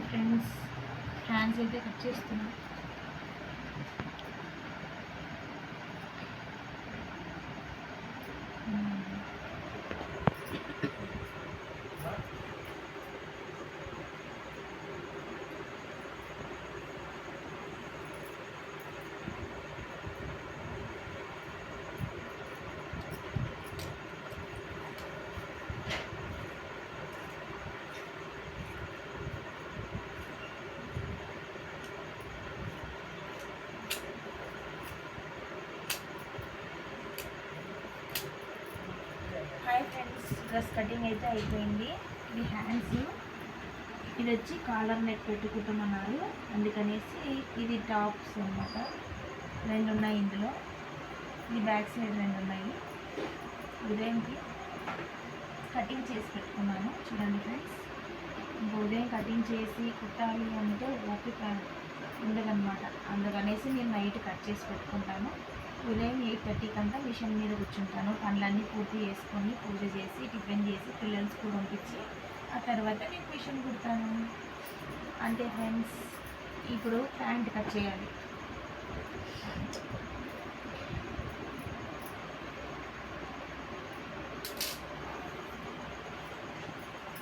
Friends hands అయితే cut చేస్తున్నాను hi friends dress cutting అయితే అయిపోయింది. ఇది హ్యాండ్స్ ఇది వచ్చి కాలర్ నెక్ పెట్టుకుంటామన్నారు అందుకనేసి ఇది టాప్స్ అన్నమాట. రెండు ఉన్నాయి ఇందులో. ఇది బ్యాక్ సైడ్ రెండు ఉన్నాయి. ఉదయంకి కటింగ్ చేసి పెట్టుకున్నాను. చూడండి ఫ్రెండ్స్ ఉదయం కటింగ్ చేసి కుట్టాలి అంటే ఓపిక ఉండదన్నమాట. అందుకనేసి నేను నైట్ కట్ చేసి పెట్టుకుంటాను. ఉదయం ఎయిట్ థర్టీ అంతా మిషన్ మీద కూర్చుంటాను. పనులన్నీ పూర్తి చేసుకొని పూజ చేసి టిఫిన్ చేసి పిల్లలు స్కూల్ పంపించి ఆ తర్వాత నేను మిషన్ కుడతాను. అంటే ఫ్రెండ్స్ ఇప్పుడు ప్యాంట్ కట్ చేయాలి.